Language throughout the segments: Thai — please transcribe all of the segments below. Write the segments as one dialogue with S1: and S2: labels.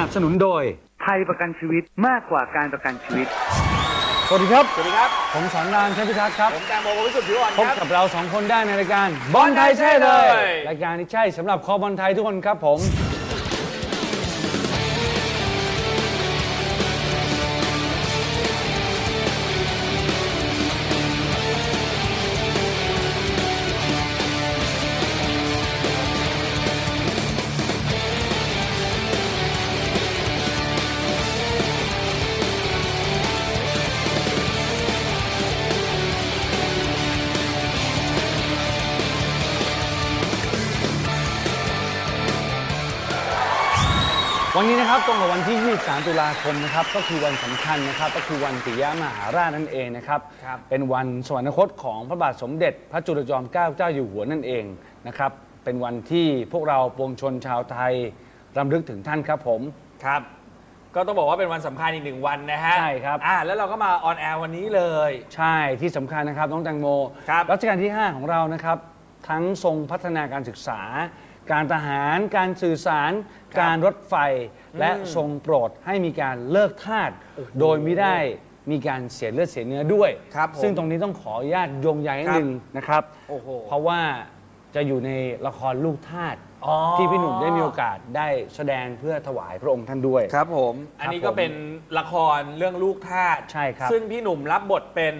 S1: นับสนุนโดย
S2: ไทยประกันชีวิตมากกว่าการประกันชีวิต
S1: สวัสดีครับ
S3: สวัสดีครับ
S1: ผมสอนรามเทพิทักษ์ครับ
S3: ผมแตงโมวิสุทธิ์ผิวอ่อน
S1: พบ
S3: ครับ
S1: กับเราสองคนได้ในรายการบอลไทยใช่เลย รายการที่ใช่สำหรับคอบอลไทยทุกคนครับผม วันนี้นะครับตรงกับวันที่ 23 ตุลาคมนะครับก็คือวันสำคัญนะครับก็คือวันปิยมหาราชนั่นเองนะครับ
S3: ครับ
S1: เป็นวันสวรรคตของพระบาทสมเด็จ พระจุลจอมเกล้าเจ้าอยู่หัวนั่นเองนะครับเป็นวันที่พวกเราปวงชนชาวไทยรำลึกถึงท่านครับผม
S3: ครับ ก็ต้องบอกว่าเป็นวันสำคัญอีกหนึ่งวันนะฮะ
S1: ใช่ครับ
S3: อ่าแล้วเราก็มาออนแอร์วันนี้เลย
S1: ใช่ที่สำคัญนะครับน้องแตงโม
S3: ครับ
S1: รัชกาลที่ 5 ของเรานะครับ ทั้งทรงพัฒนาการศึกษา การทหาร การสื่อสาร การรถไฟ และทรงโปรดให้มีการเลิกทาสโดยไม่ได้มีการเสียเลือดเสียเนื้อด้วย
S3: ครับผม
S1: ซึ่งตรงนี้ต้องขออนุญาตโยงใยนิด
S3: ครับ
S1: นึงนะครับ
S3: โอ้โห
S1: เพราะว่าจะอยู่ในละครลูกทาส
S3: อ๋อ
S1: ที่พี่หนุ่มได้มีโอกาสได้แสดงเพื่อถวายพระองค์ท่านด้วย
S3: ครับผม อันนี้ก็เป็นละครเรื่องลูกทาส
S1: ใช่ครับ
S3: ซึ่งพี่หนุ่มรับบทเป็น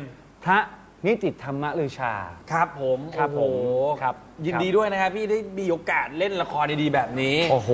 S1: พระ นิติธรรมลือชา
S3: ครับผม
S1: ครับ
S3: โอ้โห
S1: ผมครับ
S3: ยิน
S1: ครับ
S3: ดีด้วยนะครับพี่ได้มีโอกาสเล่นละครดีๆแบบนี้
S1: โอ้โห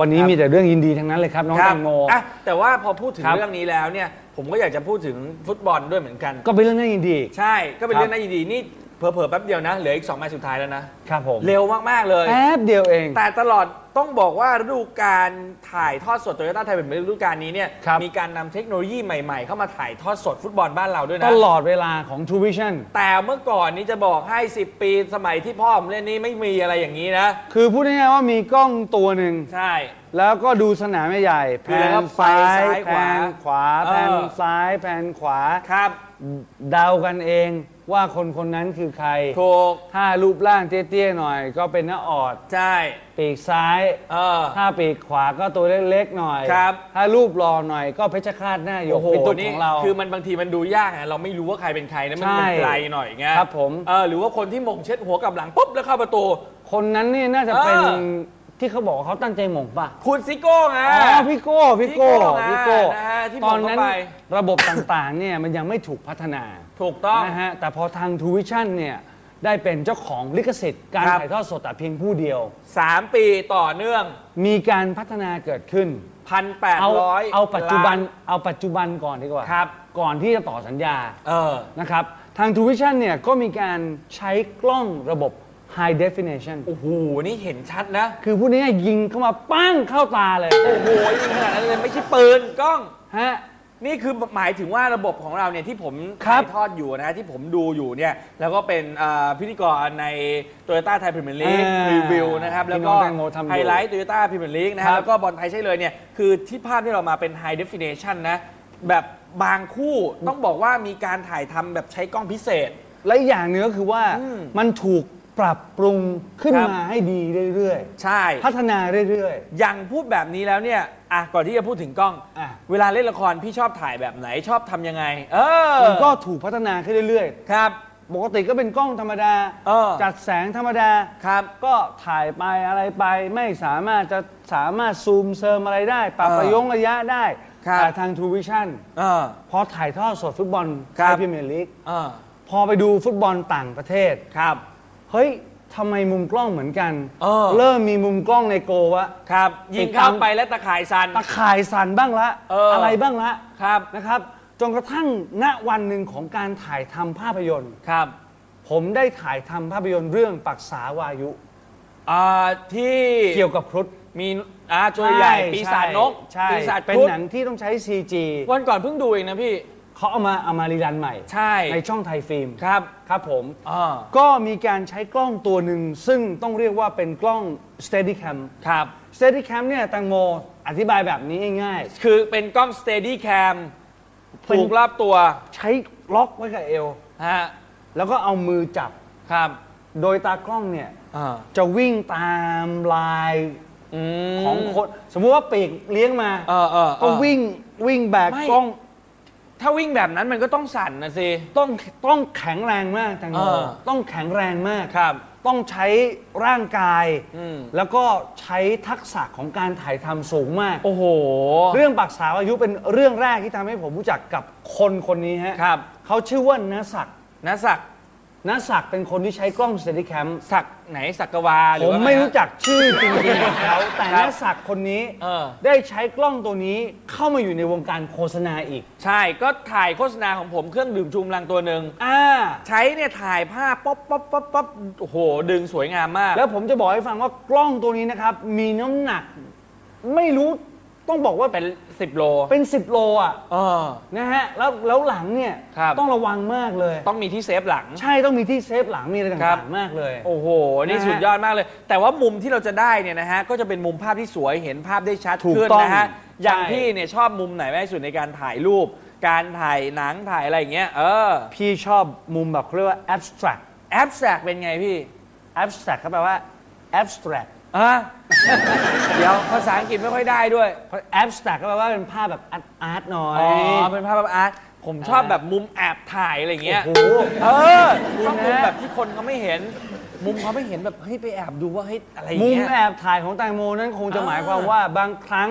S1: วันนี้มีแต่เรื่องยินดีทั้งนั้นเลยครับ น้อง
S3: ครั
S1: แต
S3: บ
S1: งโม
S3: อะแต่ว่าพอพูดถึง
S1: ครับ
S3: เรื่องนี้แล้วเนี่ย ผมก็อยากจะพูดถึงฟุตบอลด้วยเหมือนกัน
S1: ก็เป็นเรื่องน่ายินดี
S3: ใช่ก็เป็น
S1: ครับ
S3: เรื่องน่ายินดีนี่เผลอๆแป๊บเดียวนะเหลืออีกสองแมตช์สุดท้ายแล้วนะ
S1: ครับผม
S3: เร็วมากๆเลย
S1: แป๊บเดียวเอง
S3: แต่ตลอด ต้องบอกว่าฤดูการถ่ายทอดสดโตโยต้าไทยเป็นฤดูการนี้เนี่ย
S1: ครับ
S3: มีการนำเทคโนโลยีใหม่ๆ เข้ามาถ่ายทอดสดฟุตบอลบ้านเราด้วย
S1: ต
S3: นะ
S1: ลอดเวลาของ True Vision
S3: แต่เมื่อก่อนนี้จะบอกให้ 10 ปีสมัยที่พ่อผมเล่นนี้ไม่มีอะไรอย่างนี้นะ
S1: คือพูดง่ายๆว่ามีกล้องตัวหนึ่ง
S3: ใช่
S1: แล้วก็ดูสนามใหญ่ๆแผ
S3: คือแล้วก็
S1: น
S3: ไป
S1: ซ้าย
S3: ซ้าย
S1: แผ
S3: ขวา
S1: นขวา
S3: เออ
S1: แผ นซ้ายแผนขวา
S3: ครับ
S1: เดากันเองว่าคนคนนั้นคือใคร
S3: ถูก
S1: ถ้ารูปร่างเตี้ยๆหน่อย ก็เป็นหน้าออด
S3: ใช่
S1: ปีกซ้าย
S3: เออ
S1: ถ้าปีกขวาก็ตัวเล็กๆหน่อย
S3: ครับ
S1: ถ้ารูปรอหน่อยก็เพชรคาดหน้าหยก
S3: โอ้โห
S1: เป็นตุ๊ก
S3: นี่
S1: ของเรา
S3: คือมันบางทีมันดูยากไงเราไม่รู้ว่าใครเป็นใครนะมัน
S1: ใช่
S3: มันไกลหน่อยไง
S1: ครับผม
S3: เออหรือว่าคนที่มงเช็ดหัวกลับหลังปุ๊บแล้วเข้าประตู
S1: คนนั้นนี่น่าจะเป็น
S3: เออ
S1: ที่เขาบอกว่าเขาตั้งใจหม่งป่ะ
S3: คุณซิโก้ไง
S1: อ๋อพี่โก้พี่โก้
S3: พี่
S1: พี่
S3: โก้
S1: โก้
S3: นะฮะที่
S1: ตอนนั้น
S3: ผมเข้าไป
S1: ระบบต่างๆเนี่ยมันยังไม่ถูกพัฒนา
S3: ถูกต้อง
S1: นะฮะแต่พอทางทูวิชั่นเนี่ยได้เป็นเจ้าของลิขสิทธิ์ การ
S3: ครับ
S1: ถ่ายทอดสดแต่เพียงผู้เดียว
S3: 3ปีต่อเนื่อง
S1: มีการพัฒนาเกิดขึ้นเอา
S3: 1,800
S1: เอาปัจจุบัน
S3: ล้
S1: เอาปัจจุบันก่อนดีกว่า
S3: ครับ
S1: ก่อนที่จะต่อสัญญา
S3: เออ
S1: นะครับ ทางทูวิชั่นเนี่ยก็มีการใช้กล้องระบบ High Definition
S3: โอ้โห นี่เห็นชัดนะ
S1: คือพูดง่ายๆยิงเข้ามาปั้งเข้าตาเลย
S3: โอ้โหยิงขนาดนั้นเลยไม่ใช่ปืนกล้อง
S1: ฮะ
S3: นี่คือหมายถึงว่าระบบของเราเนี่ยที่ผม
S1: ครับ
S3: ถ่ายทอดอยู่นะที่ผมดูอยู่เนี่ย แล้วก็เป็นอ่าพิธีกรใน Toyota Thai Premier League
S1: อ่า
S3: รีวิวนะครับ แล้วก็
S1: ที่น้องแตงโมทำอยู่
S3: ไฮไลท์ Toyota Premier League นะ
S1: ครั
S3: ฮะ
S1: บ
S3: แล้วก็บอลไทยใช่เลยเนี่ย คือที่ภาพที่เรามาเป็น High Definition นะ แบบบางคู่ต้องบอกว่ามีการถ่ายทำแบบใช้กล้องพิเศษ
S1: และอีกอย่างหนึงก็คือว่า
S3: อืม
S1: มันถูก ปรับปรุงขึ้น
S3: ครับ
S1: มาให้ดีเรื่อย
S3: ใช่
S1: ๆ พัฒนาเรื่อย
S3: อย่างพูดแบบนี้แล้วเนี่ย อะ ก่อนที่จะพูดถึงกล้อง
S1: อะ
S3: เวลาเล่นละครพี่ชอบถ่ายแบบไหน ชอบทำยังไง เออ
S1: ๆมันก็ถูกพัฒนาขึ้นเรื่อย
S3: ครับ
S1: ๆ ปกติก็เป็นกล้องธรรมดา
S3: เออ
S1: จัดแสงธรรมดา
S3: ครับ
S1: ก็ถ่ายไปอะไรไปไม่สามารถจะสามารถซูมเซิร์มอะไรได้ ปรับ
S3: เออ
S1: ประยงระยะได้
S3: ครับ
S1: แต่ทางทูวิชั่น
S3: เออ
S1: พอถ่ายทอดสดฟุตบอล
S3: ครั
S1: ไท
S3: บ
S1: ยพรีเมียร์ลีก
S3: เออ
S1: พอไปดูฟุตบอลต่างประเทศ
S3: ครับ
S1: เฮ้ยทำไมมุมกล้องเหมือนกัน
S3: เออ
S1: เริ่มมีมุมกล้องในโกลวะ
S3: ครับ ยิงเข้าไปแล้วตะข่ายสัน
S1: ตะข่ายสั่นบ้างละ
S3: เอออ
S1: ไรบ้างละ
S3: ครับ
S1: นะครับ จนกระทั่งณวันหนึ่งของการถ่ายทำภาพยนตร์
S3: ครับ
S1: ผมได้ถ่ายทำภาพยนตร์เรื่องปักษาวายุ
S3: อ่าที่
S1: เกี่ยวกับครุฑ
S3: มีอ่าตัวใหญ่ปีศาจนก
S1: ใช่
S3: ปีศาจ
S1: เป็น
S3: ครุฑ
S1: หนังที่ต้องใช้ CG
S3: วันก่อนเพิ่งดูเองนะพี่
S1: เขาเอามาเอามารีรันใหม่
S3: ใช่
S1: ในช่องไทยฟิล์ม
S3: ครับ
S1: ครับผม
S3: อ่า
S1: ก็มีการใช้กล้องตัวหนึ่ง ซึ่งต้องเรียกว่าเป็นกล้อง Steadicam
S3: ครับ
S1: Steadicam เนี่ยแตังโมอธิบายแบบนี้ง่าย
S3: คือเป็นกล้อง steady cam ผูกรอบตัว
S1: ๆ ใช้ล็อกไว้กับเอว
S3: ฮะ
S1: แล้วก็เอามือจับ
S3: ครับ
S1: โดยตากล้องเนี่ย
S3: อ่า
S1: จะวิ่งตามลาย
S3: อืม
S1: ของคน สมมุติว่าปีกเลี้ยงมา
S3: เออเออเออ
S1: ก็วิ่งวิ่งแบก
S3: ไม่
S1: กล้อง
S3: ถ้าวิ่งแบบนั้นมันก็ต้องสั่นนะสิ
S1: ต้องต้องแข็งแรงมากแตงโม
S3: เออ
S1: ต้องแข็งแรงมาก
S3: ครับ
S1: ต้องใช้ร่างกาย
S3: อืม
S1: แล้วก็ใช้ทักษะของการถ่ายทำสูงมาก
S3: โอ้โห
S1: เรื่องปักษาวอายุเป็นเรื่องแรกที่ทำให้ผมรู้จักกับคนคนนี้ฮะ
S3: ครับ
S1: เขาชื่อว่าณศักดิ์
S3: นักสักดิ์
S1: ณศักดิ์เป็นคนที่ใช้กล้องสเตดิแคม
S3: สักดิ์ไหนสักกวาหรื
S1: ผ
S3: อ
S1: ม
S3: ว่า
S1: ไม่
S3: งฮะ
S1: รู้จักชื่อจริงๆของเขาแต่
S3: ครั
S1: ณ
S3: บ
S1: ศักดิ์คนนี้
S3: เออ
S1: ได้ใช้กล้องตัวนี้เข้ามาอยู่ในวงการโฆษณาอีก
S3: ใช่ก็ถ่ายโฆษณาของผมเครื่องดื่มชูกำลังตัวหนึ่ง
S1: อ่า
S3: ใช้เนี่ยถ่ายภาพป๊อปป๊อปป๊อปป๊อปโอ้โห ดึงสวยงามมาก
S1: แล้วผมจะบอกให้ฟังว่ากล้องตัวนี้นะครับ มีน้ำหนัก ไม่รู้ ต้องบอกว่า
S3: เป็น 10 โล
S1: เป็น 10 โลอะ
S3: เออ
S1: นะฮะแล้วแล้วหลังเนี่ย
S3: ครับ
S1: ต้องระวังมากเลย
S3: ต้องมีที่เซฟหลัง
S1: ใช่ต้องมีที่เซฟหลังมีอะไร
S3: ครับ
S1: ต่างๆมากเลย
S3: โอ้โห นี่
S1: นะฮะ
S3: สุดยอดมากเลย แต่ว่ามุมที่เราจะได้เนี่ยนะฮะ ก็จะเป็นมุมภาพที่สวย เห็นภาพได้ชัด
S1: ถูก
S3: ขึ้น
S1: ต้อง
S3: นะฮะ อย่าง
S1: ใช่
S3: พี่เนี่ยชอบมุมไหนมากที่สุดในการถ่ายรูป การถ่ายหนังถ่ายอะไรอย่างเงี้ย เออ
S1: พี่ชอบมุมแบบเขาเรียกว่า abstract
S3: แอปแสกเป็นไงพี่
S1: abstract เขาแปลว่า abstract
S3: อะเดี๋ยวภาษาอังกฤษไม่ค่อยได้ด้วย
S1: เพราะ abstract ก็แปลว่าเป็นภาพแบบอาร์ตอาร์ตหน่อย
S3: อ๋อเป็นภาพแบบอาร์ตผมชอบแบบมุมแอบถ่ายอะไรอย่างเงี้ย
S1: โอ้โห
S3: เออ
S1: คุณ
S3: ต้องมุม
S1: นะ
S3: แบบที่คนเขาไม่เห็น มุมเขาไม่เห็นแบบเฮ้ยไปแอบดูว่าเฮ้ยอะไรอย่าง
S1: มุม
S3: เงี้ย
S1: แอบถ่ายของแตงโมนั้นคงจะ
S3: อ่า
S1: หมายความว่าบางครั้ง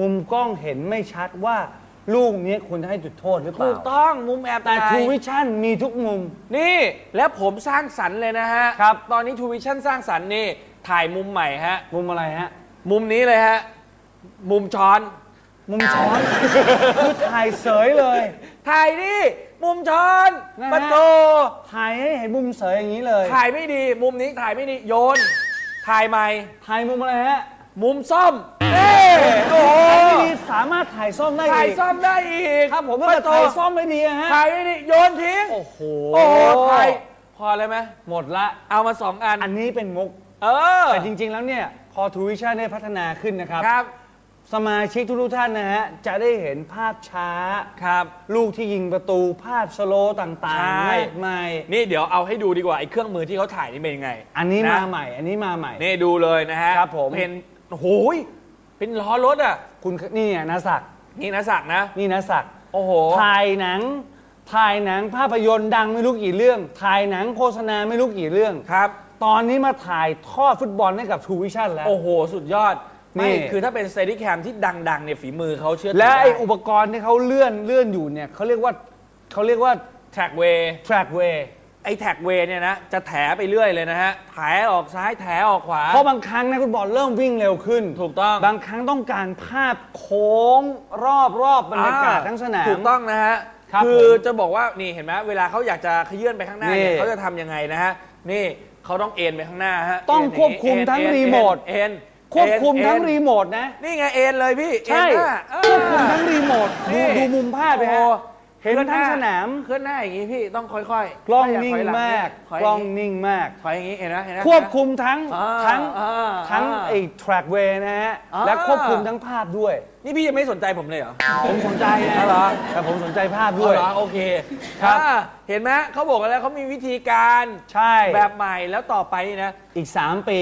S1: มุมกล้องเห็นไม่ชัดว่าลูกนี้ควรจะให้จุดโทษหรือเป
S3: ถู
S1: ล่า
S3: กต้องมุมแอบ
S1: แต่
S3: ถ่าย
S1: True Vision มีทุกมุม
S3: นี่ แล้วผมสร้างสรรค์เลยนะฮะ
S1: ครับ
S3: ตอนนี้ทูวิชั่นสร้างสรรค์นี่ ถ่ายมุมใหม่ฮะ
S1: มุมอะไรฮะ
S3: มุมนี้เลยฮะ มุมช้อน
S1: มุมช้อน คือถ่ายเสยเลย
S3: ถ่ายดิ มุมช้อน
S1: นะฮะ
S3: ปะโต
S1: ถ่ายให้เห็นมุมเสยอย่างนี้เลย
S3: ถ่ายไม่ดี มุมนี้ถ่ายไม่ดี โยน ถ่ายใหม่
S1: ถ่ายมุมอะไรฮะ
S3: มุมซ่อมเอ้โอ้โห
S1: ถ่ายไม่ดีสามารถถ่ายซ่อมได้
S3: ถ่าย
S1: อีก
S3: ซ่อมได้อีก
S1: ครับผมถ้า
S3: ปะ
S1: เกิด
S3: โต
S1: ถ่ายซ่อมไม่ดีอะฮะ
S3: ถ่ายไม่ดีโยนทิ้ง
S1: โอ้โห
S3: โอ้โหถ่ายพอเลยไหม
S1: หมดละ
S3: เอามาสองอัน
S1: อันนี้เป็นมุก
S3: เออ
S1: แต่จริง ๆ แล้วเนี่ยพอ True Vision ได้พัฒนาขึ้นนะครับ
S3: ครับ
S1: สมาชิกทุกๆท่านนะฮะ จะได้เห็นภาพช้า
S3: ครับ
S1: ลูกที่ยิงประตูภาพสโลว์ต่าง
S3: ใช่
S1: ๆมากมาย
S3: นี่เดี๋ยวเอาให้ดูดีกว่าไอ้เครื่องมือที่เขาถ่ายนี่เป็นยังไง
S1: อันนี้ะมาใหม่ อันนี้มาใหม่
S3: นี่ดูเลยนะฮะ
S1: ครับผม
S3: เป็นโอ้โหยเป็นล้อรถอะ
S1: คุณนี่ไงนะศักดิ์
S3: นี่นะศักดิ์นะ
S1: นี่นะศักดิ์
S3: โอ้โห
S1: ถ่ายหนัง ถ่ายหนังภาพยนตร์ดังไม่รู้กี่เรื่อง ถ่ายหนังโฆษณาไม่รู้กี่เรื่อง
S3: ครับ
S1: ตอนนี้มาถ่ายทอดฟุตบอลให้กับ True Vision แล้ว
S3: โอ้โห สุดยอด
S1: นี่
S3: ไม่คือถ้าเป็นสเตดี้แคมที่ดังๆเนี่ยฝีมือเขาเชื่อถื
S1: และไอ
S3: ได้
S1: อุปกรณ์ที่เขาเลื่อนเลื่อนอยู่เนี่ยเขาเรียกว่าเขาเรียกว่า
S3: แท็กเวย์
S1: trackway
S3: ไอ้แท็กเวย์เนี่ยนะ จะแถไปเรื่อยเลยนะฮะ แถออกซ้ายแถออกขวา
S1: เพราะบางครั้งนักฟุตบอลเริ่มวิ่งเร็วขึ้น
S3: ถูกต้อง
S1: บางครั้งต้องการภาพโค้งรอบรอบบรรยากาศ
S3: อ่
S1: ทั้งสนาม
S3: ถูกต้องนะฮะ
S1: ครับ
S3: อ
S1: ผม
S3: จะบอกว่านี่เห็นไหมเวลาเขาอยากจะขยื่นไปข้างหน้าเนี่ย
S1: นี่
S3: เขาจะทำยังไงนะฮะนี่ เขาต้องเอ็นไปข้างหน้าฮะ
S1: ต้อง
S3: เนย่า
S1: ควบคุมทั้ง
S3: เอ็น
S1: รีโมท
S3: เอ็น
S1: ควบคุมทั้ง
S3: เอ็น
S1: รีโมทนะ
S3: นี่ไงเอ็นเลยพี่
S1: ใช่
S3: เอ็นหน้าเออ
S1: ควบคุมทั้งรีโมท ดู
S3: นี่
S1: ดูมุมภาพไปฮะ
S3: โอ้
S1: เห็นทั้งสนาม
S3: เคลื่อนหน้าอย่างนี้พี่ต้องค่อยๆ
S1: กล้อง
S3: ถ้าอยา
S1: นิ่ง
S3: ถยหลั
S1: มาก
S3: ถอย
S1: กล้อง
S3: ย่า
S1: นิ่งมาก
S3: ถอยอย่างนี้เห็นไหมเห็นไหม
S1: ควบคุมทั้ง
S3: อ่า
S1: ทั้ง
S3: อ่า
S1: ทั้ง
S3: อ่า
S1: ไอ้ trackway นะฮะ
S3: อ่า
S1: และควบคุมทั้งภาพด้วย
S3: นี่พี่ยังไม่สนใจผมเลยเหรอ
S1: ผมสนใจนะ
S3: อ๋อเหรอ
S1: แต่ผมสนใจภาพด้วย
S3: อ๋อเหรอโอเค
S1: ครับ
S3: อ่าเห็นไหมเขาบอกกันแล้วเขามีวิธีการ
S1: ใช่
S3: แบบใหม่แล้วต่อไปนี่นะ
S1: อีก 3 ปี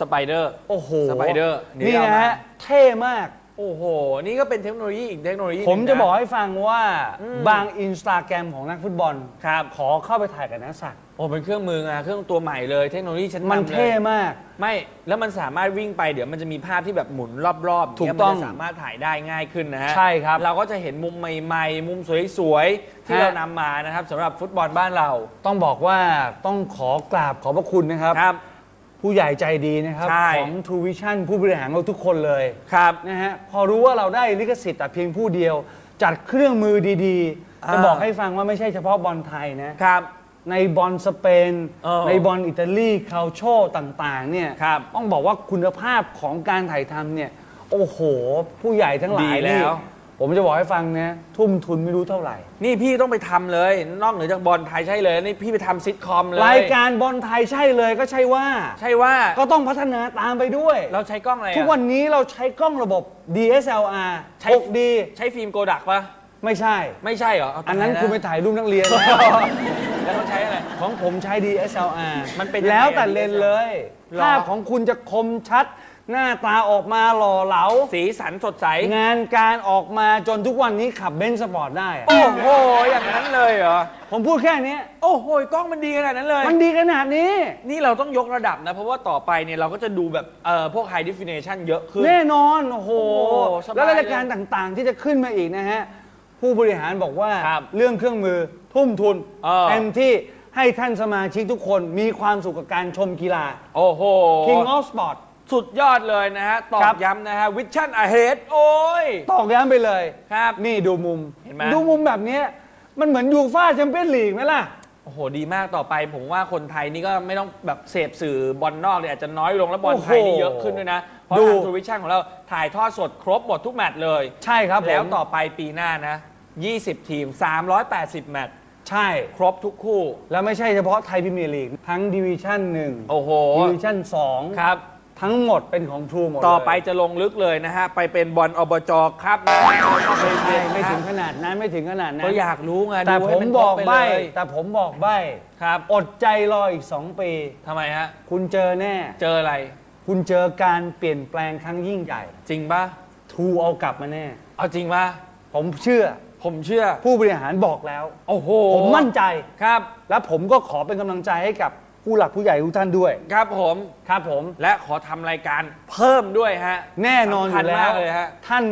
S3: สไปเดอร์
S1: โอ้โห
S3: สไปเดอร์
S1: นี่นะฮะเท่มาก
S3: โอ้โห นี่ก็เป็นเทคโนโลยีอีกเทคโนโลยีห
S1: ผ
S3: นึ่
S1: ม
S3: ง
S1: จะ
S3: น
S1: บอกให้ฟังว่า
S3: อืม
S1: บางอินสตาแกรมของนักฟุตบอล
S3: ครับ
S1: ขอเข้าไปถ่ายกับนักสักดิ์
S3: โอ้เป็นเครื่องมือไงเครื่องตัวใหม่เลยเทคโนโลยีชั้นนำ
S1: มัน
S3: เลย
S1: เท่มาก
S3: ไม่แล้วมันสามารถวิ่งไปเดี๋ยวมันจะมีภาพที่แบบหมุนรอบๆ
S1: ถูก
S3: เนี่ย
S1: ต้
S3: มั
S1: อง
S3: จะสามารถถ่ายได้ง่ายขึ้นนะฮะ
S1: ใช่ครับ
S3: เราก็จะเห็นมุมใหม่ๆ มุมสวยๆ ที่
S1: ฮะ
S3: เรานำมานะครับสำหรับฟุตบอลบ้านเรา
S1: ต้องบอกว่าต้องขอกราบขอบพระคุณนะครับ
S3: ครับ
S1: ผู้ใหญ่ใจดีนะครับ
S3: ใช่
S1: ของ True Vision ผู้บริหารเราทุกคนเลย
S3: ครับ
S1: นะฮะพอรู้ว่าเราได้ลิขสิทธิ์แต่เพียงผู้เดียว จัดเครื่องมือดีๆจะ
S3: อ่า
S1: บอกให้ฟังว่าไม่ใช่เฉพาะบอลไทยนะ
S3: ครับ
S1: ในบอลสเปน
S3: เออ
S1: ในบอลอิตาลีคาลโชต่างๆเนี่ย
S3: ครับ
S1: ต้องบอกว่าคุณภาพของการถ่ายทำเนี่ย โอ้โห ผู้ใหญ่ทั้งหลาย
S3: ดีแล้ว
S1: นี่ ผมจะบอกให้ฟังนะทุ่มทุนไม่รู้เท่าไหร่
S3: นี่พี่ต้องไปทำเลย นอกเหนือจากบอลไทยใช่เลยนี่พี่ไปทำซิทคอมเลย
S1: รายการบอลไทยใช่เลยก็ใช่ว่า
S3: ใช่ว่า
S1: ก็ต้องพัฒนาตามไปด้วย
S3: เราใช้กล้องอะไรอะ
S1: ทุกวันนี้เราใช้กล้องระบบ DSLR
S3: ใช้
S1: 6D
S3: ใช้ฟิล์มโกดักปะ
S1: ไม่ใช่
S3: ไม่ใช่เหรอเา
S1: อันนั้น
S3: ตาย
S1: คุณไป
S3: แล้ว
S1: ถ่ายรูปนักเรียนแล้ว
S3: แล้วเขาใช้อะไร
S1: ของผมใช้ DSLR
S3: มันเป็นยังไง
S1: แล้วแต่
S3: อะ
S1: เลนส์เลย
S3: หรอ
S1: ภาพของคุณจะคมชัด หน้าตาออกมาหล่อเหลา
S3: สีสันสดใส
S1: งานการออกมาจนทุกวันนี้ขับเบนซ์สปอร์ตได้อะ
S3: โอ้โห อย่างนั้นเลยเหรอ
S1: ผมพูดแค่นี้
S3: โอ้โห กล้องมันดีขนาดนั้นเลย
S1: มันดีขนาดนี้
S3: นี่เราต้องยกระดับนะ เพราะว่าต่อไปเนี่ยเราก็จะดูแบบเอ่อพวก high definition เยอะขึ้น
S1: แน่นอน โอ้โห
S3: โอ้โหสบาย
S1: แล้วรายการต่างๆ ที่จะขึ้นมาอีกนะฮะ ผู้บริหารบอกว่า
S3: ครับ
S1: เรื่องเครื่องมือทุ่มทุน
S3: เออ
S1: เต็มที่ให้ท่านสมาชิกทุกคนมีความสุขกับการชมกีฬา
S3: โอ้โห
S1: King of Sport
S3: สุดยอดเลยนะฮะ ตอ
S1: ครับบ
S3: ย้ำนะฮะ vision ahead โอ้ย
S1: ตอกย้ำไปเลย
S3: ครับ
S1: นี่ดูมุม
S3: เห็นไหม
S1: ดูมุมแบบเนี้ยมันเหมือนยูฟ่าแชมเปี้ยนลีกไหมล่ะ
S3: โอ้โห ดีมากต่อไป ผมว่าคนไทยนี่ก็ไม่ต้องแบบเสพสื่อบอลนอกเนี่ยอาจจะน้อยลงแล้วบอลไทยนี่
S1: โอ้โห
S3: เยอะขึ้นด้วยนะ เพราะ
S1: ดู
S3: ทางทูวิชั่นของเราถ่ายทอดสดครบหมดทุกแมตช์เลย
S1: ใช่ครับผม
S3: แล้วต่อไปปีหน้านะ 20 ทีม 380 แมตช์
S1: ใช่
S3: ครบทุกคู่
S1: แล้วไม่ใช่เฉพาะไทยพรีเมียร์ลีก ทั้งดิวิชั่นหนึ่ง
S3: โอ้โห
S1: ดิวิชั่นสอง
S3: ครับ
S1: ทั้งหมดเป็นของทรูหมดเลย
S3: ต่อไปจะลงลึกเลยนะฮะ ไปเป็นบอลอบจครับนะ
S1: ไม่ไม่ถึงขนาดนั้นไม่ถึงขนาดนั้น
S3: ก็อยากรู้ไง
S1: แต่
S3: ดู
S1: ผ
S3: ให้
S1: ม
S3: น
S1: บอก
S3: ครไป
S1: ใบ
S3: เลย
S1: แต่ผมบอกใบ
S3: ครับ
S1: อดใจรออีก 2 ปี
S3: ทำไมฮะ
S1: คุณเจอแน่
S3: เจออะไร
S1: คุณเจอการเปลี่ยนแปลงครั้งยิ่งใหญ่
S3: จริงปะ
S1: ทรูเอากลับมาแน่
S3: เอาจริงปะ
S1: ผมเชื่อ
S3: ผมเชื่อ
S1: ผู้บริหารบอกแล้ว
S3: โอ้โห
S1: ผมมั่นใจ
S3: ครับ
S1: และผมก็ขอเป็นกำลังใจให้กับ ผู้หลักผู้ใหญ่ทุกท่านด้วย
S3: ครับผม
S1: ครับผม
S3: และขอทำรายการเพิ่มด้วยฮะ
S1: แน่นอนอ
S3: สำคัญ
S1: ยู่แล้
S3: มาวกเลยฮะ
S1: ท่าน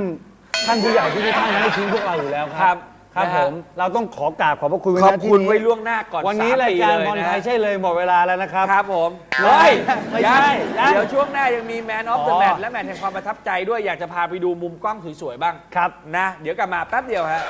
S1: ท่านผู้ใหญ่ทุกท่านไม่ทิ้งพวกเราอยู่แล้วค
S3: ครั
S1: รับครับ
S3: นะฮะ
S1: ผมเราต้องขอกราบขอบพระคุณไว้
S3: ขอบ
S1: ณที่
S3: คุณ
S1: นี้
S3: ไว้ล่วงหน้าก่อน
S1: วันนี้
S3: สม
S1: ราย
S3: ปี
S1: การ
S3: เล
S1: บอล
S3: นะ
S1: ไทยใช่เลยหมดเวลาแล้วนะครับ
S3: ครับผม
S1: เฮ้ยไม่ใช่
S3: ยัง
S1: ยัง
S3: เดี๋ยวช่วงหน้ายังมี Man of the
S1: อ๋อ
S3: Match และแมตช์แห่งความประทับใจด้วยอยากจะพาไปดูมุมกล้องสวยๆบ้าง
S1: ครับ
S3: นะ เดี๋ยวกลับมาแป๊บเดียวฮะ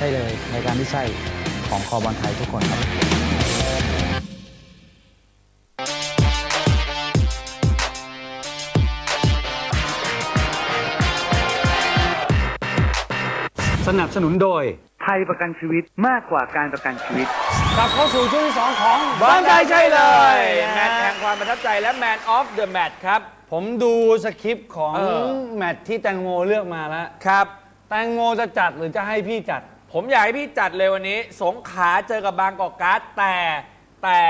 S4: ช่เลยรายการที่ใช่ของคอบอลไทยทุกคนครับ
S1: สนับสนุนโดย
S2: ไทยประกันชีวิตมากกว่าการประกันชีวิต
S1: กลับเข้าสู่ช่วงที่2ของ
S3: บอลไทยใช่เลย
S1: นะ
S3: แมตช์แห่งความประทับใจและ Man of the Match ครับ
S1: ผมดูสคริปต์ของ
S3: เออ
S1: แมตช์ที่แตงโมเลือกมาแล้ว
S3: ครับ
S1: แตงโมจะจัดหรือจะให้พี่จัด
S3: ผมอยากให้พี่จัดเลยวันนี้ สงขลาเจอกับบางกอกการ์ดแต่แต่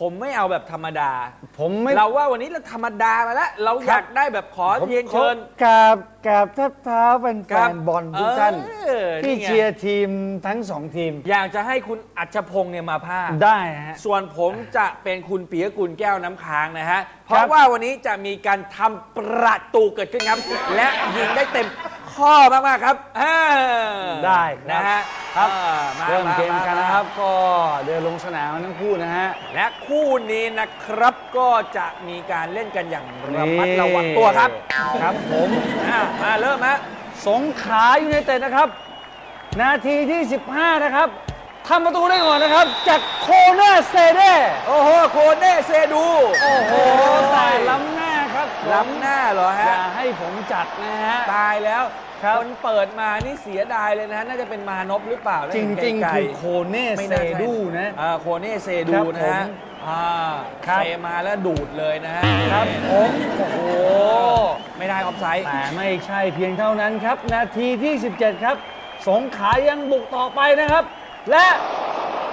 S3: ผมไม่เอาแบบธรรมดา
S1: ผมไม่
S3: เราว่าวันนี้เราธรรมดามาแล้ว เราอยากได้แบบขอ
S1: ผม
S3: เรียนเชิญ
S1: กราบกราบทับเท้าแฟ
S3: ครับ
S1: นๆบอลทุกท่าน
S3: เออ
S1: ที่
S3: นี่ไง
S1: เชียร์ทีมทั้งสองทีม
S3: อยากจะให้คุณอัจฉพงษ์เนี่ยมาพากย์
S1: ได้ฮะ
S3: ส่วนผมจะเป็นคุณปียกุลแก้วน้ำค้างนะฮะ เพ
S1: ครั
S3: ราะ
S1: บ
S3: ว่าวันนี้จะมีการทำประตูเกิดขึ้นครับ และยิงได้เต็ม ข้อมากๆครับอ่า
S1: ได้ครับ
S3: นะฮะ
S1: ครับ
S3: อ่าา
S1: เริ่มเกมกันานะครับ ก็เดินลงสนามทั้งคู่นะฮะ
S3: และคู่นี้นะครับก็จะมีการเล่นกันอย่างระมัดระวังตัวครับ
S1: ครับผม
S3: อ่ามาเริ่มฮะ
S1: สงขลายูไนเต็ดนะครับ นาทีที่ 15 นะครับทำประตูได้ก่อนนะครับ จากโคเนอร์เซเด
S3: โอ้โห โคเน่เซดู
S1: โอ้โหแต่ล้ำหน้าครับ
S3: ล้ำหน้าเหรอ
S1: อ
S3: ฮะ
S1: ย่าให้ผมจัดนะฮะ
S3: ตายแล้ว
S1: ครับ
S3: นเปิดมานี่เสียดายเลยนะฮะน่าจะเป็นมานพหรือเปล่าแล้ว
S1: จ
S3: เห็น
S1: ริง
S3: ไกล
S1: ๆ
S3: ๆ
S1: คือโคเนอร์
S3: ไม่
S1: เซ
S3: น่าใช่
S1: ดูนะ
S3: อ่าโคเน่เซดู
S1: ครับ
S3: นะ
S1: ผม
S3: ฮะอ่า
S1: ครับ
S3: เซมาแล้วดูดเลยนะฮะ
S1: ครับผม โอ้โห
S3: ไม่ได้ออฟไซด์
S1: แต่ไม่ใช่เพียงเท่านั้นครับ นาทีที่ 17 ครับ สงขลายังบุกต่อไปนะครับ และ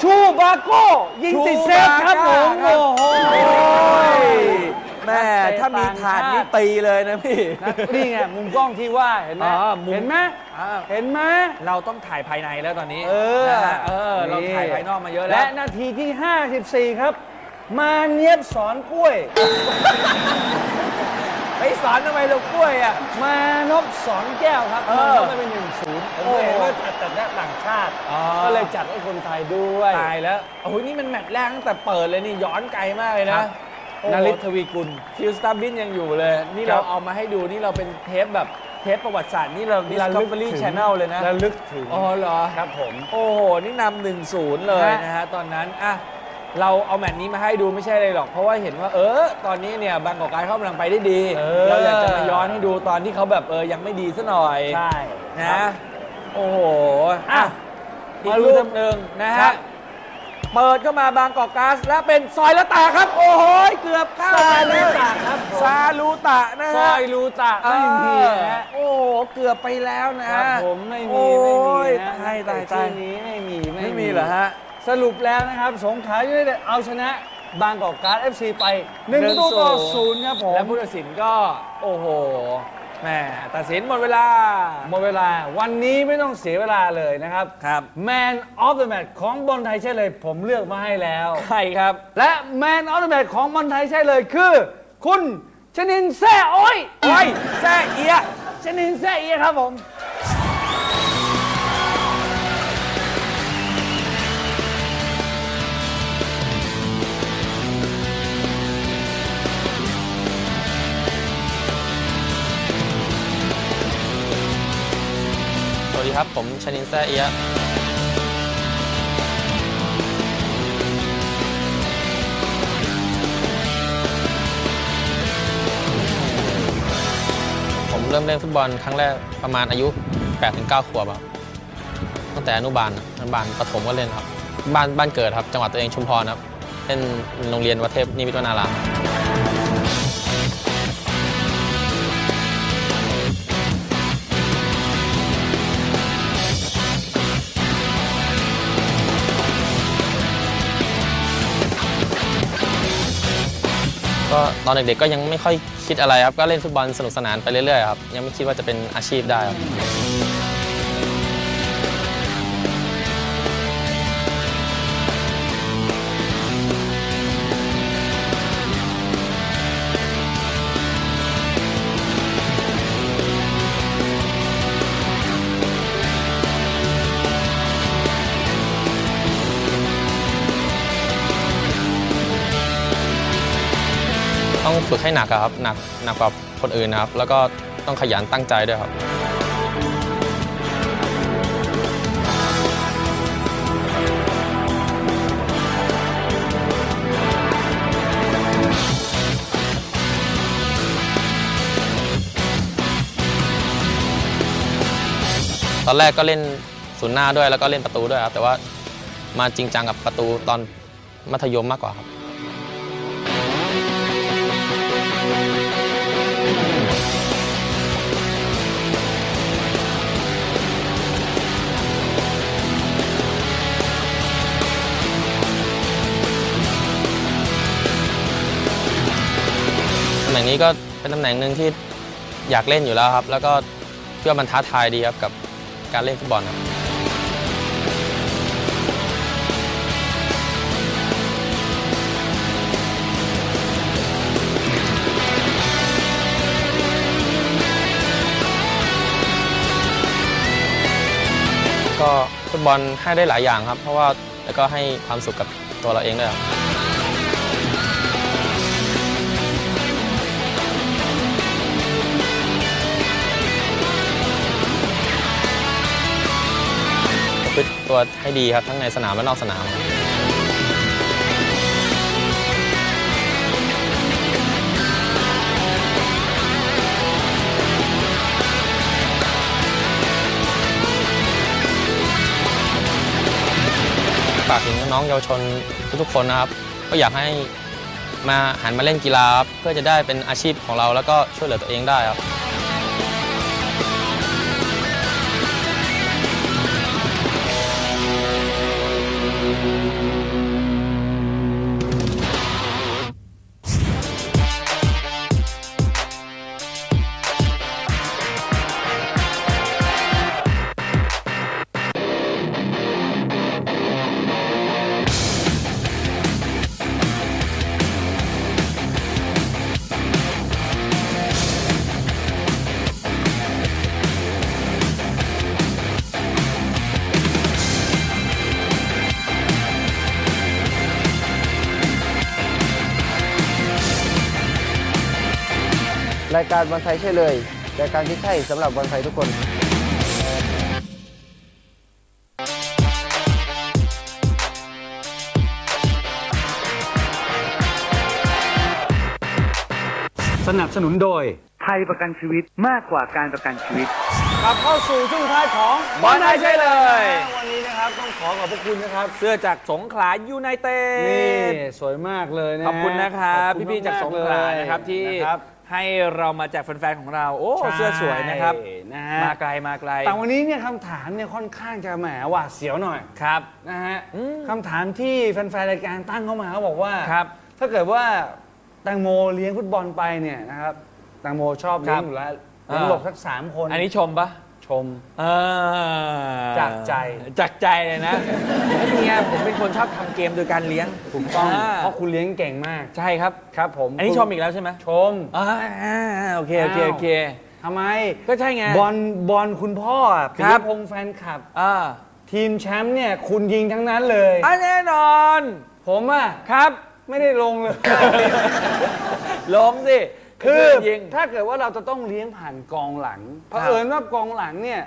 S1: ชูบาโก้ยิงติดเซฟครับผมโอ้โห
S3: แม่ถ้ามีถาดนี่ตีเลยนะพี่
S1: นะนี่ไงมุมกล้องที่ว่าเห็นไหม
S3: อ๋อมุม
S1: เห็นไหม
S3: อ่า
S1: เห็นไหม
S3: เราต้องถ่ายภายในแล้วตอนนี้
S1: เออ
S3: นะฮะเออ เราถ่ายภายนอกมาเยอะแล้ว
S1: และนาทีที่ 54 ครับ มาเนียบสอนกล้วย
S3: ไปสอนทำไมเรากล้วยอะ
S1: มานพสอนแก้วครับ
S3: เอ
S1: มัน
S3: อ
S1: ก็ไม่เป็นหนึ่งศูนย์ผม
S3: โอ้
S1: ก็เห็นว่าจัดแต่ละต่างชาติ
S3: อ๋อ
S1: ก็เลยจัดให้คนไทยด้วย
S3: ตายแล้วโอ้โหนี่มันแมตช์แรกตั้งแต่เปิดเลยนี่ย้อนไกลมากเลย
S1: ครั
S3: นะ
S1: บ
S3: โอ้โห
S1: นาริศทวีกุล
S3: ฟิลสตาร์บินยังอยู่เลย นี่
S1: ครั
S3: เรา
S1: บ
S3: เอามาให้ดูนี่เราเป็นเทปแบบเทปประวัติศาสตร์นี่เรา
S1: ระลึก
S3: Discovery
S1: ถึง
S3: Channel เลยนะ
S1: ระลึกถึง
S3: อ๋อเหรอ
S1: ครับผม
S3: โอ้โห นี่นำหนึ่งศูนย์เลย
S1: ฮะ
S3: นะฮะ ตอนนั้น อะ เราเอาแมตช์นี้มาให้ดูไม่ใช่เลยหรอก เพราะว่าเห็นว่า เออ ตอนนี้เนี่ยบางกอกการเขากำลังไปได้ดี
S1: เออ
S3: เราอยากจะมาย้อนให้ดูตอนที่เขาแบบเออยังไม่ดีซะหน่อย
S1: ใช่
S3: นะ
S1: ครับ
S3: โอ้โห
S1: อะ
S3: อะอีก
S1: มาดู
S3: ลูกหนึ่งนะ
S1: ครั
S3: ฮะ
S1: บ
S3: เปิดเข้ามาบางกอกก๊าซและเป็นซอยละตาครับ โอ้โหเกือบเข้า
S1: ซา
S3: ไป
S1: ลู
S3: แล้ว
S1: ตะครับผม
S3: ซาลูตะนะ
S1: ซ
S3: ฮะ
S1: อยลูตะไม่มีนะฮะ
S3: โอ้โหเกือบไปแล้วนะครับ
S1: ผมไม่มี
S3: โอ้
S1: ไม่มี
S3: ย
S1: นะ
S3: ตายตายตา
S1: ชื่
S3: ย
S1: อนี้ไม่มี
S3: ไม่มีเหรอฮะ
S1: สรุปแล้วนะครับ สงขลายูไนเต็ดเอาชนะบางกอกการ์ด FC ไป1ประตูต่อศูนย์ครับผม
S3: และผู้ตัดสินก็ โอ้โห แหมตัดสินหมดเวลา
S1: หมดเวลาวันนี้ไม่ต้องเสียเวลาเลยนะครับ
S3: ครับ
S1: Man of the Match ของบอลไทยใช่เลย ผมเลือกมาให้แล้ว
S3: ใครครับ
S1: และ Man of the Match ของบอลไทยใช่เลยคือ คุณชนินแซ่อ้อย
S3: โอ้ยแซ่เอียะ
S1: ชนินแซ่เอียครับผม
S5: ดีครับ ผมชนินแซ่เอียะผมเริ่มเล่นฟุตบอลครั้งแรกประมาณอายุ 8-9 ขวบครับตั้งแต่อนุบาลอนุบาลประถมก็เล่นครับ บ้านบ้านเกิดครับ จังหวัดตัวเองชุมพรครับ เล่นโรงเรียนวัดเทพนิมิตวนาราม ก็ตอนเด็กๆก็ยังไม่ค่อยคิดอะไรครับ ก็เล่นฟุตบอลสนุกสนานไปเรื่อยๆครับ ยังไม่คิดว่าจะเป็นอาชีพได้ครับ ฝึกให้หนักครับหนักหนักกว่าคนอื่นนะครับ แล้วก็ต้องขยันตั้งใจด้วยครับตอนแรกก็เล่นศูนย์หน้าด้วยแล้วก็เล่นประตูด้วยครับแต่ว่ามาจริงจังกับประตูตอนมัธยมมากกว่าครับ หน่งนี้ก็เป็นตำแหน่งหนึ่งที่อยากเล่นอยู่แล้วครับ แล้วก็เพื่อมันท้าทายดีครับกับการเล่นฟุตบอลครับก็ฟุตบอลให้ได้หลายอย่างครับ เพราะว่าแล้วก็ให้ความสุขกับตัวเราเองด้วยครับ ตัวให้ดีครับทั้งในสนามและนอกสนามครับฝากถึงน้องเยาวชนทุกๆคนนะครับ ก็อยากให้มาหันมาเล่นกีฬาเพื่อจะได้เป็นอาชีพของเราแล้วก็ช่วยเหลือตัวเองได้ครับ
S6: การบอลไทยใช่เลย แต่การที่ใช่สำหรับบอลไทยทุกคน ส
S1: นับสนุนโดย
S2: ไทยประกันชีวิตมากกว่าการประกันชีวิต
S1: กลับเข้าสู่ช่วงท้ายของ
S3: บอลไทยใช่เลย
S1: วันนี้นะครับต้องขอขอบพระคุณนะครับ
S3: เสื้อจากสงขลายูไนเต็
S1: นี่สวยมากเลยนะ
S3: ขอบคุณนะครับพี่ๆจากสงขลานะครับที่ ให้เรามาแจกแฟนๆของเรา โอ้
S1: ใช่
S3: เสื้อสวยนะครับ
S1: นะฮะ
S3: มาไกลมาไกล
S1: แต่วันนี้เนี่ยคำถามเนี่ยค่อนข้างจะแหมหวาดเสียวหน่อย
S3: ครับ
S1: นะฮะ
S3: อืม
S1: คำถามที่แฟนๆรายการตั้งเข้ามาเขาบอกว่า
S3: ครับ
S1: ถ้าเกิดว่าแตงโมเลี้ยงฟุตบอลไปเนี่ยนะครับแตงโมชอบเลี้ยงอยู่แล้วเลี้ยง
S3: อ่า
S1: หลบสักสามคน
S3: อันนี้ชมปะ
S1: ช ม
S3: เออ
S1: จากใจ
S3: จากใจเลยนะแล้วเนี่ยผมเป็นคนชอบทำเกมโดยการเลี้ยง
S1: ถูกต้องาเพราะคุณเลี้ยงเก่งมาก
S3: ใช่ครับ
S1: ครับผม
S3: อันนี้
S1: คุณ
S3: ชมอีกแล้วใช่ไหม
S1: ชม
S3: อ่าโอเคโอเคโอเค
S1: ทำไม
S3: ก็ใช่ไง
S1: บอลบอลคุณพ่ออะ
S3: ค
S1: ปิ
S3: รั
S1: ย
S3: บ
S1: พงษ์แฟนคลับ
S3: อ่า
S1: ทีมแชมป์เนี่ยคุณยิงทั้งนั้นเลย
S3: อะแน่นอน
S1: ผมอะ
S3: ครับ
S1: ไม่ได้ลงเลย
S3: ลงสิ
S1: คือ
S3: ยิง
S1: ถ้าเกิดว่าเราจะต้องเลี้ยงผ่านกองหลังเผอิญว่ากองหลังเนี่ย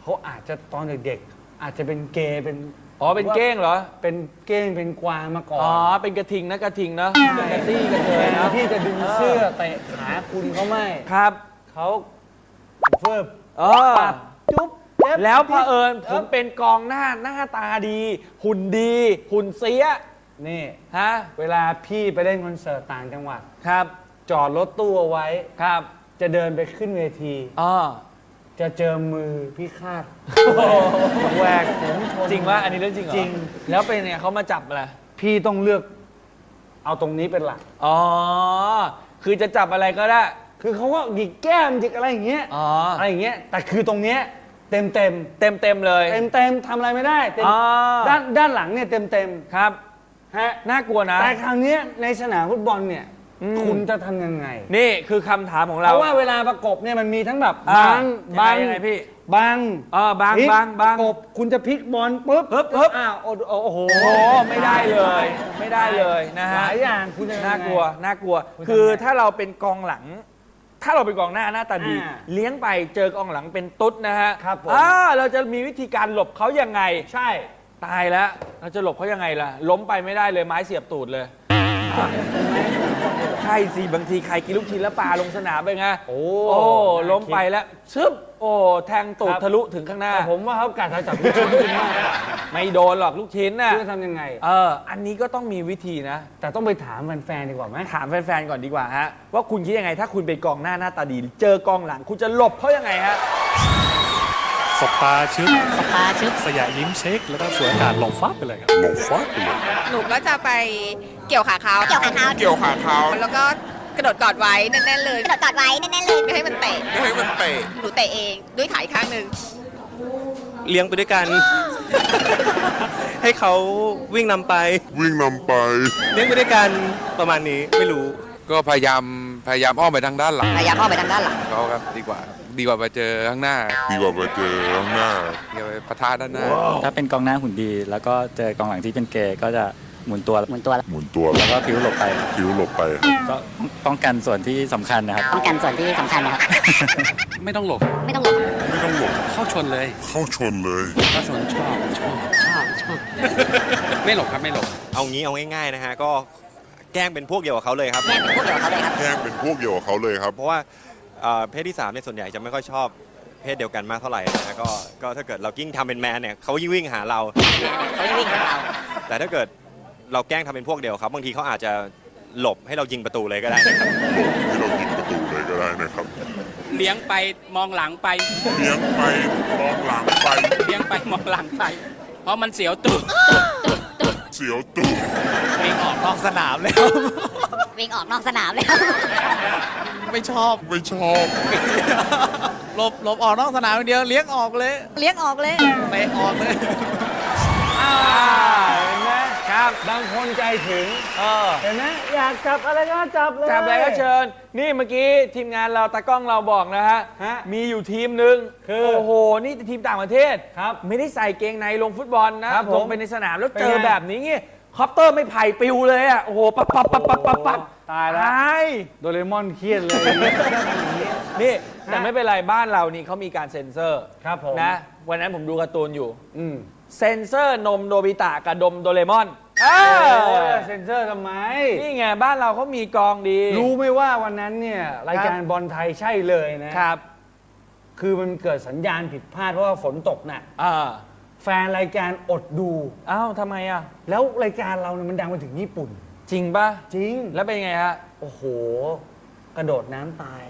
S1: เขาอาจจะตอนเด็กๆอาจจะเป็นเกย์เป็น
S3: อ๋อเป็นเก้งเหรอ
S1: เป็นเก้งเป็นกวางมาก่อน
S3: อ๋อเป็นกระทิงนะกระทิงเนอะเป็นกระตี้กระเท
S1: แท
S3: ย
S1: น
S3: เนอะ
S1: ที่จะดึงเสื้อเตะขาคุณเขาไม่
S3: ครับ
S1: เขาเฟิบ
S3: อ๋อ
S1: ปัดจุ๊บเจ็บ
S3: แล้วเผอิญผ
S1: ครั
S3: ม
S1: บ
S3: เป็นกองหน้าหน้าตาดี หุ่นดี หุ่นเสีย
S1: นี่
S3: ฮะ
S1: เวลาพี่ไปเล่นคอนเสิร์ตต่างจังหวัด
S3: ครับ
S1: จอดรถตู้เอาไว้
S3: ครับ
S1: จะเดินไปขึ้นเวที
S3: อ๋อ
S1: จะเจอมือพี่คาดแหวกผมชน
S3: จริงว่าอันนี้เรื่องจริงเหรอ
S1: จริง
S3: แล้วเป็นเนี่ยเขามาจับอะไร
S1: พี่ต้องเลือก เอาตรงนี้เป็นหลัก
S3: อ๋อ คือจะจับอะไรก็ได้
S1: คือเขาว่าหยิกแก้มหยิกอะไรอย่างเงี้ย
S3: อ๋อ
S1: อะไรอย่างเงี้ยแต่คือตรงเนี้ยเต็มเต็ม
S3: เต็มเต็มๆเลย
S1: เต็มเต็มๆทำอะไรไม่ได้เต็ม
S3: อ๋อ
S1: ด้านด้านหลังเนี่ยเต็มเต็ม
S3: ครับ
S1: ๆฮะ
S3: น่ากลัวนะ
S1: แต่คราวเนี้ยในสนามฟุตบอลเนี่ย
S3: อืม
S1: คุณจะทำยังไง
S3: นี่คือคำถามของ
S1: เพ
S3: เรา
S1: ราะว่าเวลาประกบเนี่ยมันมีทั้งแบบ
S3: อ่า
S1: บังบัง
S3: ยังไงพี่
S1: บัง
S3: เออบาง
S1: พลิก
S3: บางบาง
S1: ประกบคุณจะพลิกบอลปุ๊บ
S3: ปึ๊บปึ๊บ
S1: อ้าวโอ้โอ้โอ้โห
S3: โอ้ไม่ได้เลย ไม่ได้เลยนะ
S1: ห
S3: ฮะ
S1: ลายอย่างคุณจะทำยังไง
S3: น่ากลัวน่ากลัว
S1: คุณทำไง
S3: คือถ้าเราเป็นกองหลัง ถ้าเราเป็นกองหน้าหน้าตาดี
S1: อ่า
S3: เลี้ยงไปเจอกองหลังเป็นตุ๊ดนะฮะ
S1: ครับผม
S3: อ่าเราจะมีวิธีการหลบเขายังไง
S1: ใช่
S3: ตายแล้ว เราจะหลบเขายังไงล่ะ ล้มไปไม่ได้เลยไม้เสียบตูดเลย ใช่สิบางทีใครกินลูกชิ้นแล้วปลาลงสนามไปไง
S1: โอ้
S3: โอ้
S1: น่า
S3: ล้มไป
S1: คิด
S3: แล้วชึบโอ้แทงตูด
S1: ครับ
S3: ทะลุถึงข้างหน้า
S1: แต่ผมว่าเขากัดเราจับลูกชิ้นคุณมากกว่า
S3: ไม่โดนหรอกลูกชิ้นน่ะ
S1: คุณจะทำยังไง
S3: เอออันนี้ก็ต้องมีวิธีนะ
S1: แต่ต้องไปถามแฟนๆดีกว่าไหม
S3: ถามแฟนๆก่อนดีกว่าฮะ ว่าคุณคิดยังไงถ้าคุณเป็นกองหน้าหน้าตาดี เจอกองหลังคุณจะหลบเขายังไงฮะ
S7: สบตาชึบสบตาชึบสยะยิ้มเช็ค แล้วก็สวยอากาศหลบฟับไปเลยครับหลบฟับไปเลย
S8: หนูก็จะไปเกี่ยวขาเขาเกี่ยวขาเขาเกี่ยวขาเขาแล้วก็กระโดดกอดไว้แน่นๆเลย
S9: กระโดดกอดไว้แน่นๆเลย
S8: ไม่ให้มันเตะไม่ให้มันเตะหนูเตะเองด้วยขาอีกข้างหนึ่ง
S10: เลี้ยงไปด้วยกัน ให้เขาวิ่งนำไป
S11: วิ่งนำไป
S10: เลี้ยงไปด้วยกันประมาณนี้ไม่รู้
S11: ก็พยายามพยายามอ้อมไปทางด้านหลัง
S9: พยายามอ้อมไปทางด้านหลัง
S11: เขาครับดีกว่า ดีกว่าไปเจอข้างหน้าดีกว่าไปเจอข้างหน้าดีกว่าไปปะทะด้านหน้า
S4: ถ้าเป็นกองหน้าหุ่นดี แล้วก็เจอกองหลังที่เป็นเกย์ก็จะหมุนตัว
S9: หมุนตัว
S11: หมุนตัว
S4: แล้วก็พิ้วหลบไป
S11: คิ้วหลบไป
S4: ก็ป้องกันส่วนที่สำคัญนะครับ
S9: ป้องกันส่วนที่สำคัญนะครับ
S7: ไม่ต้องหลบ
S9: ไม่ต้องหลบ
S11: ไม่ต้องหลบ
S7: เข้าชนเลย
S11: เข้าชนเลย
S7: ถ้าสนชอบชอบ
S9: ชอบชอบ
S7: ไม่หลบครับไม่หลบ
S10: เอางี้เอาง่ายๆนะฮะก็แกล้งเป็นพวกเดียวกับเขาเลยครับ
S9: แม่เป็นพวกเดียวกับเขาเลยครับ
S11: แกล้งเป็นพวกเดียวกับเขาเลยครับ
S10: เพราะว่าเอ่อเพศที่3เนี่ยส่วนใหญ่จะไม่ค่อยชอบเพศเดียวกันมากเท่าไหร่นะฮะก็ก็ถ้าเกิดเรายิ่งทำเป็นแมนเนี่ยเขายิ่งวิ่งหาเรา
S9: เขาจะวิ่งหาเรา
S10: แต่ถ้าเกิดเราแกล้งทำเป็นพวกเดียวครับบางทีเขาอาจจะหลบให้เรายิงประตูเลยก็ได้นะครับ
S11: ที่เรายิงประตูเลยก็ได้นะครับ
S7: เลี้ยงไปมองหลังไป
S11: เลี้ยงไปมองหลังไป
S7: เลี้ยงไปมองหลังไป เพราะมันเสียวตูด
S11: เสียวตูด
S7: วิ่งออกนอกสนามแล้ว
S9: วิ่งออกนอกสนามเลยครับ
S7: ไม่ชอบ
S11: ไม่ชอบ
S7: หลบหลบออกนอกสนามอย่างเดียวเลี้ยงออกเลย
S9: เลี้ยงออกเลย
S7: เตะออกเลย
S1: อ่าเห็นไหมครับ บางคนใจถึง
S3: เออ
S1: เห็นไหมอยากจับอะไรก็จับเลย
S3: จับอะไรก็เชิญ นี่เมื่อกี้ทีมงานเราตากล้องเราบอกนะฮะ
S1: ฮะ
S3: มีอยู่ทีมหนึ่ง
S1: คือ
S3: โอ้โห นี่ทีมต่างประเทศ
S1: ครับ
S3: ไม่ได้ใส่เกงในลงฟุตบอลนะครับ
S1: ผม
S3: ลงไปในสนามแล้ว
S1: เป็น
S3: เจอ
S1: ไง
S3: แบบนี้ไง คอปเตอร์ไม่ไผ่ปิวเลยอะโอ้โหปับปับปับปับปับปับ
S1: ตายแล้ว
S3: ตาย
S1: โดเรมอนเครียดเลยอย่างนี้
S3: นี่แต่ไม่เป็นไรบ้านเรานี่เขามีการเซ็นเซอร์
S1: ครับผม
S3: นะ วันนั้นผมดูการ์ตูนอยู่
S1: อืม
S3: เซ็นเซอร์นมโดบิตะกับดมโดเรมอนเอ
S1: เอ
S3: อ
S1: อเซ็นเซอร์ทำไม
S3: นี่ไงบ้านเราเขามีกองดี
S1: รู้ไหมว่าวันนั้นเนี่ย รายการบอลไทยใช่เลยนะ
S3: ครับ
S1: คือมันเกิดสัญญาณผิดพลาดเพราะว่าฝนตกน่ะ
S3: อ่า
S1: แฟนรายการอดดู
S3: อ้าวทำไมอะ
S1: แล้วรายการเราเนี่ยมันดังไปถึงญี่ปุ่น
S3: จริงป่ะ
S1: จริง
S3: แล้วเป็นยังไงฮะ
S1: โอ้โห กระโดดน้ำตาย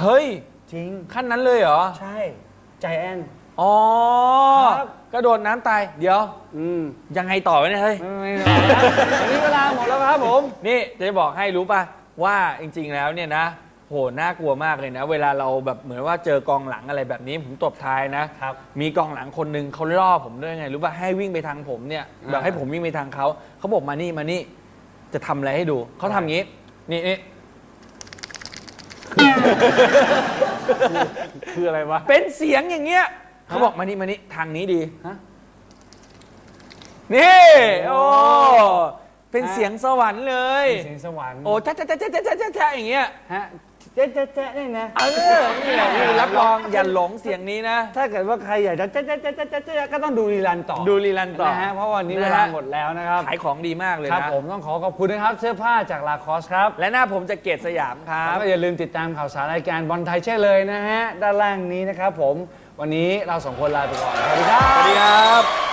S3: เฮ้ย
S1: จริง
S3: ขั้นนั้นเลยเหรอ
S1: ใช่ ใจแอน
S3: อ๋อ
S1: ครับ
S3: กระโดดน้ำตาย เดี๋ยว
S1: อืม
S3: ยังไงต่อวะเนี่ยเฮ้ย
S1: ไม่ไม่ไม่นะวันนี้เวลาหมดแล้วครับผม
S3: นี่จะบอกให้รู้ป่ะ ว่าจริงๆแล้วเนี่ยนะ โหน่ากลัวมากเลยนะ เวลาเราแบบเหมือนว่าเจอกองหลังอะไรแบบนี้ผมตบท้ายนะ
S1: ครับ
S3: มีกองหลังคนหนึ่งเขาล่อผมด้วยไง รู้ป่ะให้วิ่งไปทางผมเนี่ย
S1: อ่า
S3: แบบให้ผมวิ่งไปทางเขาเขาบอกมานี่มานี่ จะทำอะไรให้ดูเขาทำงี้ นี่นี่
S1: คืออะไรวะ
S3: เป็นเสียงอย่างเงี้ยเขาบอกมานี่มานี่ทางนี้ดี
S1: ฮะ
S3: นี่โอ้เป็นเสียงสวรรค์เลย
S1: เสียงสวรรค์
S3: โอ้จ้าจ้าจ้าจ้าจ้าจ้าอย่างเงี้ย
S1: ฮะ เจ๊ะเจ๊ะเจ๊ะนี่นะ
S3: เออนี่แหละนี่รับรองอย่าหลงเสียงนี้นะ
S1: ถ้าเกิดว่าใครอยากจะเจ๊ะเจ๊ะเจ๊ะเจ๊ะเจ๊ะเจ๊ะก็ต้องดูรีลันต่อ
S3: ดูรีลันต่อ
S1: นะฮะเพราะวันนี้
S3: นะ
S1: เว
S3: ฮะ
S1: ลาหมดแล้วนะครับ
S3: ขายของดีมากเลย
S1: ครับ
S3: นะ
S1: ผมต้องขอขอบคุณนะครับ เสื้อผ้าจากลาคอสครับ
S3: และหน้าผมจะเกตสยามครั
S1: แล้ว
S3: บ
S1: ก็อย่าลืมติดตามข่าวสารรายการบอลไทยใช่เลยนะฮะ ด้านล่างนี้นะครับผม วันนี้เราสองคนลาไปก่อน สวัสดีครับ
S3: สวัสดีครับ